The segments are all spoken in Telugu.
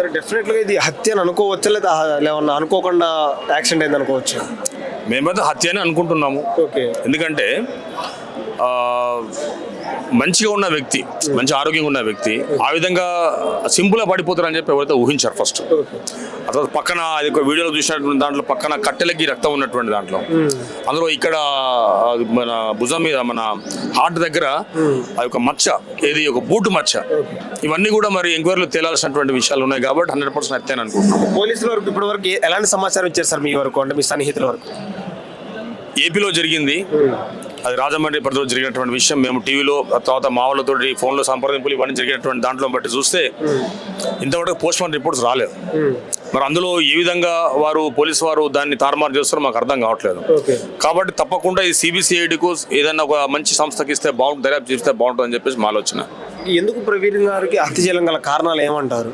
సరే డెఫినెట్గా ఇది హత్య అని అనుకోవచ్చా లేదా అనుకోకుండా యాక్సిడెంట్ అయింది అనుకోవచ్చు? మేమైతే హత్య అని అనుకుంటున్నాము. ఓకే. ఎందుకంటే మంచిగా ఉన్న వ్యక్తి మంచి ఆరోగ్యంగా ఉన్న వ్యక్తి ఆ విధంగా సింపుల్గా పడిపోతారని చెప్పి ఎవరైతే ఊహించారు ఫస్ట్ ఆ తర్వాత పక్కన అది ఒక వీడియోలో చూసినటువంటి దాంట్లో పక్కన కట్టెలకి రక్తం ఉన్నటువంటి దాంట్లో. అందులో ఇక్కడ మన భుజం మీద మన హార్ట్ దగ్గర అది ఒక మచ్చ ఏది ఒక బూటు మచ్చ ఇవన్నీ కూడా మరి ఎంక్వైరీలో తేలాల్సినటువంటి విషయాలు ఉన్నాయి కాబట్టి హండ్రెడ్ పర్సెంట్ అని అనుకుంటున్నాను. పోలీసుల వరకు ఇప్పటి వరకు ఎలాంటి సమాచారం ఇచ్చారు సార్ మీ వరకు అంటే మీ సన్నిహితుల వరకు? ఏపీలో జరిగింది. అది రాజమండ్రి పరిధిలో జరిగినటువంటి విషయం. మేము టీవీలో తర్వాత మా వాళ్ళతో ఫోన్లో సంప్రదింపులు ఇవన్నీ జరిగినటువంటి దాంట్లో బట్టి చూస్తే ఇంతవరకు పోస్ట్ మార్టం రిపోర్ట్స్ రాలేదు. మరి అందులో ఏ విధంగా వారు పోలీసు వారు దాన్ని తారుమారు చేస్తారో మాకు అర్థం కావట్లేదు. కాబట్టి తప్పకుండా ఈ సిబిసిఐడికు ఏదైనా ఒక మంచి సంస్థకి ఇస్తే బాగుంటుంది దర్యాప్తు చేస్తే బాగుంటుంది అని చెప్పేసి మా ఆలోచన. ఎందుకు ప్రవీణ్ గారికి హత్య చేయడం గల కారణాలు ఏమంటారు?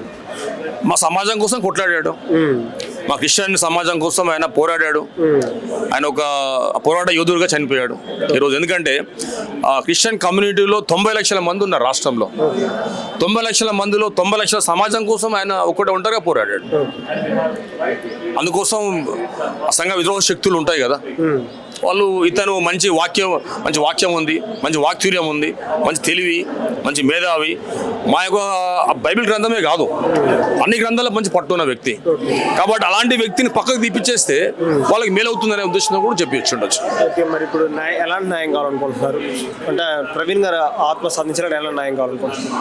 మా సమాజం కోసం కొట్లాడాడు. మా క్రిస్టియన్ సమాజం కోసం ఆయన పోరాడాడు. ఆయన ఒక పోరాట యోధుడుగా చనిపోయాడు. ఈరోజు ఎందుకంటే ఆ క్రిస్టియన్ కమ్యూనిటీలో తొంభై లక్షల మంది ఉన్నారు రాష్ట్రంలో. తొంభై లక్షల మందిలో తొంభై లక్షల సమాజం కోసం ఆయన ఒకటే ఒంటరిగా పోరాడాడు. అందుకోసం ఆ సంఘ విద్రోహ శక్తులు ఉంటాయి కదా. వాళ్ళు ఇతను మంచి వాక్యం మంచి వాక్యం ఉంది మంచి వాక్తుర్యం ఉంది మంచి తెలివి మంచి మేధావి. మా యొక్క బైబిల్ గ్రంథమే కాదు. అన్ని గ్రంథాలకు మంచి పట్టున్న వ్యక్తి. కాబట్టి అలాంటి వ్యక్తిని పక్కకు తీపిచ్చేస్తే వాళ్ళకి మేలవుతుందనే ఉద్దేశంతో కూడా చెప్పి ఉండొచ్చు ఓకే మరి ఇప్పుడు న్యాయ ఎలాంటి న్యాయం కావాలనుకుంటున్నారు? అంటే ప్రవీణ్ గారు ఆత్మ సాధించడానికి ఎలాంటి న్యాయం కావాలనుకుంటున్నారు?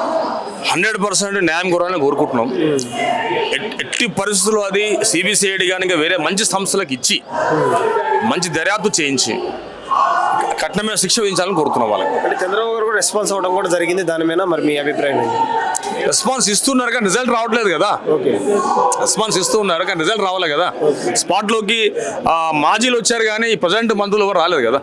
హండ్రెడ్ పర్సెంట్ న్యాయం కోరాలని కోరుకుంటున్నాం. ఎట్- ఎట్టి పరిస్థితుల్లో అది సిబిసిఐడి కానీ వేరే మంచి సంస్థలకు ఇచ్చి మంచి దర్యాప్తు చేయించి కఠినమైన శిక్ష విధించాలని కోరుతున్నాం వాళ్ళకి. అంటే చంద్రబాబు గారు కూడా రెస్పాన్స్ అవ్వడం కూడా జరిగింది. దాని మీద మరి మీ అభిప్రాయం రెస్పాన్స్ ఇస్తున్నారు కానీ రిజల్ట్ రావట్లేదు కదా. రెస్పాన్స్ ఇస్తూ ఉన్నారు కానీ రిజల్ట్ రావాలి కదా. స్పాట్లోకి మాజీలు వచ్చారు కానీ ప్రజెంట్ మంత్రులు ఎవరు రాలేదు కదా.